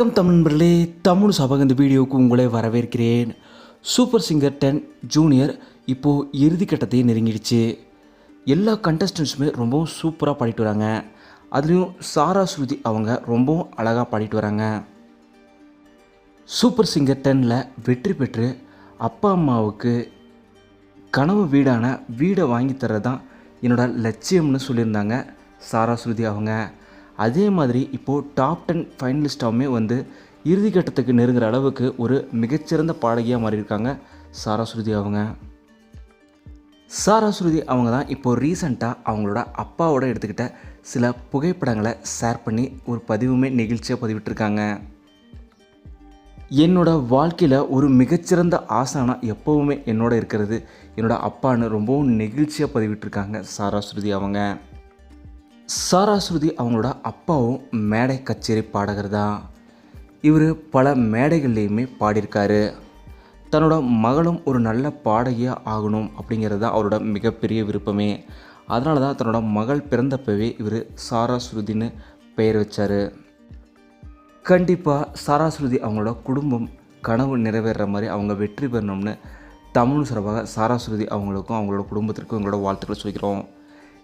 வணக்கம் தமிழ் நண்பர்களே. தமிழ் சபக இந்த வீடியோவுக்கு உங்களை வரவேற்கிறேன். சூப்பர் சிங்கர் டென் ஜூனியர் இப்போது இறுதிக்கட்டத்தை நெருங்கிடுச்சு. எல்லா கண்டஸ்டன்ஸுமே ரொம்பவும் சூப்பராக பாடிட்டு வராங்க. அதுலேயும் சாரா ஸ்ருதி அவங்க ரொம்பவும் அழகாக பாடிட்டு வராங்க. சூப்பர் சிங்கர் டென்னில் வெற்றி பெற்று அப்பா அம்மாவுக்கு கனவு வீடான வீடை வாங்கி தர்றது தான் என்னோட லட்சியம்னு சொல்லியிருந்தாங்க சாரா ஸ்ருதி அவங்க. அதே மாதிரி இப்போது டாப் டென் ஃபைனலிஸ்டாகவுமே வந்து இறுதிக்கட்டத்துக்கு நெருங்குற அளவுக்கு ஒரு மிகச்சிறந்த பாடகியாக மாறியிருக்காங்க சாராஸ்ருதி அவங்க. சாராஸ்ருதி அவங்க தான் இப்போது ரீசண்டாக அவங்களோட அப்பாவோட எடுத்துக்கிட்ட சில புகைப்படங்களை ஷேர் பண்ணி ஒரு பதிவுமே நெகிழ்ச்சியாக பதிவிட்டிருக்காங்க. என்னோட வாழ்க்கையில் ஒரு மிகச்சிறந்த ஆசானா எப்போவுமே என்னோட இருக்கிறது. என்னோட அப்பான்னு ரொம்பவும் நெகிழ்ச்சியாக பதிவிட்டிருக்காங்க சாராஸ்ருதி அவங்க. சாராஸ்ருதி அவங்களோட அப்பாவும் மேடை கச்சேரி பாடகர் தான். இவர் பல மேடைகள்லேயுமே பாடியிருக்காரு. தன்னோட மகளும் ஒரு நல்ல பாடகியாக ஆகணும் அப்படிங்கிறது தான் அவரோட மிகப்பெரிய விருப்பமே. அதனால தான் தன்னோட மகள் பிறந்தப்பவே இவர் சாராஸ்ருதின்னு பெயர் வச்சார். கண்டிப்பாக சாராஸ்ருதி அவங்களோட குடும்பம் கனவு நிறைவேறுற மாதிரி அவங்க வெற்றி பெறணும்னு தமிழ் சார்பாக சாராஸ்ருதி அவங்களுக்கும் அவங்களோட குடும்பத்திற்கும் எங்களோட வாழ்த்துக்களை சொல்லிக்கிறோம்.